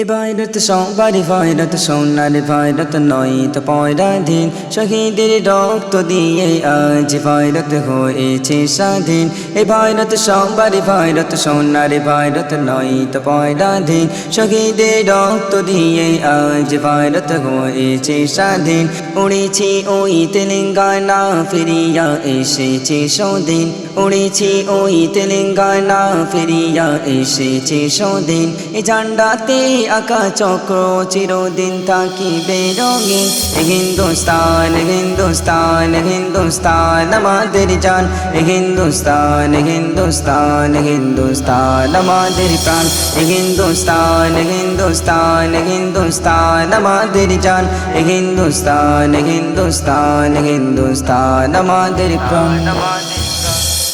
এ ভাইরত সবারই ভাইরত সোনার ভাইরত নয় তো পয়রাধীন শহীদের রক্ত দিয়ে আজ ভাইরত হয়েছে স্বাধীন। এ ভাইরত সবারই ভাইরত সোনার ভাইরত নয় তো পয়রাধীন শহীদের রক্ত দিয়ে আজ ভাইরত হয়েছে স্বাধীন। উড়েছি ওই তেলেঙ্গানা, ফিরিয়া এসেছে সদিন উড়েছি ওই তেলেঙ্গানা, ফিরিয়া এসেছে সদিন। এ ঝান্ডাতে আকা চক্র চিরদিন থাকিবে রঙিন। হিন্দুস্তান হিন্দুস্তান হিন্দুস্তান আমাদের জান। হিন্দুস্তান হিন্দুস্তান হিন্দুস্তান আমাদের প্রাণ। হিন্দুস্তান হিন্দুস্তান হিন্দুস্তান আমাদের জান। হিন্দুস্তান হিন্দুস্তান হিন্দুস্তান আমাদের প্রাণ।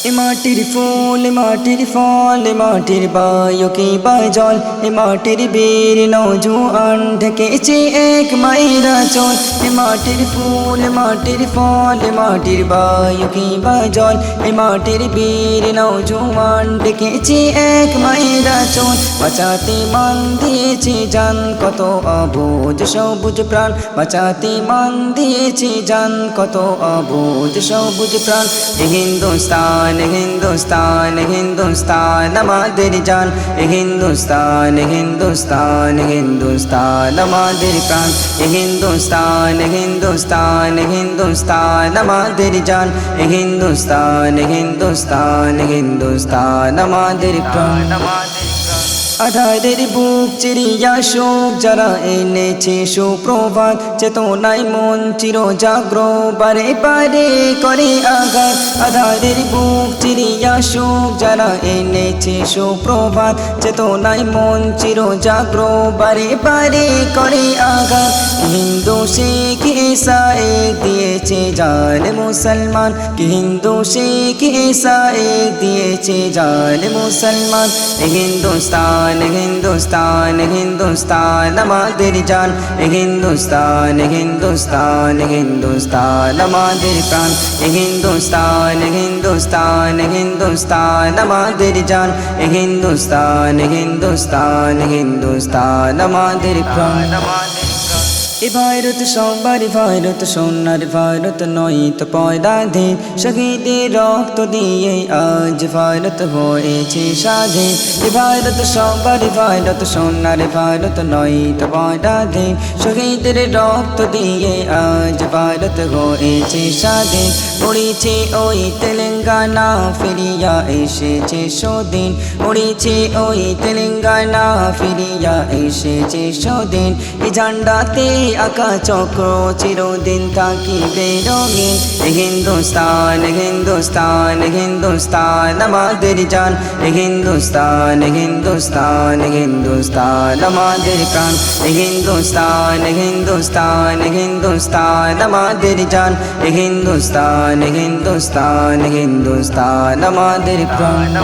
এ মাটির ফুল মাটির ফল মাটির বায়ু কি বাজল এ মাটির বীর নৌজুয়ান ঢেকেছে এক মাইরা চল। এ মাটির ফুল মাটির ফল মাটির বায়ু কি বাজল এ মাটির বীর নৌজুয়ান ঢেকেছে এক মাইরা চল। বাঁচাতে মান দিয়েছে জান কত অবুজ সবুজ প্রাণ। বাঁচাতে মান দিয়েছে জান কত অবুজ সবুজ প্রাণ। এ হিন্দুস্তান হিন্দুস্তান হিন্দুস্তান আমাদের জান হিন্দুস্তান হিন্দুস্তান হিন্দুস্তান আমাদের প্রাণ হিন্দুস্তান হিন্দুস্তান হিন্দুস্তান আমাদের জান হিন্দুস্তান হিন্দুস্তান হিন্দুস্তান আমাদের প্রাণ আধারের বুক চিরিয়া শোক যারা এনেছে সুপ্রভাত, চেতনায় মন চির জাগ্র বারে বারে করে আঘাত। আধারের বুক চিরিয়া শোক যারা এনেছে সুপ্রভাত, চেতনায় মন চির জাগ্র বারে বারে করে আঘাত। হিন্দু শেখ এক দিয়েছে জাল মুসলমান। হিন্দু শেখ এক দিয়েছে জাল মুসলমান। হিন্দুস্তান হিন্দুস্তান হিন্দুস্তান আমাদের জান হিন্দুস্তান হিন্দুস্তান হিন্দুস্তান আমাদের প্রাণ হিন্দুস্তান হিন্দুস্তান হিন্দুস্তান আমাদের জান হিন্দুস্তান হিন্দুস্তান হিন্দুস্তান আমাদের প্রাণ এ ভারত সবারই ভারত সোনার ভারত নয় তো পয়দাধীন শহীদের রক্ত দিয়ে আজ ভারত হয়েছে স্বাধীন এ ভারত সবারই ভারত সোনার ভারত নয় তো পয়দাধীন শহীদের রক্ত দিয়ে আজ ভারত হয়েছে সাধে। পড়েছে ওই তেলেঙ্গানা ফিরিয়া এসেছে সদিন। উড়েছে ওই তেলেঙ্গানা ফিরিয়া এসেছে সদিন। এ ঝান্ডাতে আকা চক্র চিরদিন থাকিবে রঙিন। হিন্দুস্তান হিন্দুস্তান হিন্দুস্তান আমাদের জান। হিন্দুস্তান হিন্দুস্তান হিন্দুস্তান আমাদের প্রাণ। হিন্দুস্তান হিন্দুস্তান হিন্দুস্তান আমাদের জান। হিন্দুস্তান হিন্দুস্তান হিন্দুস্তান আমাদের প্রাণ।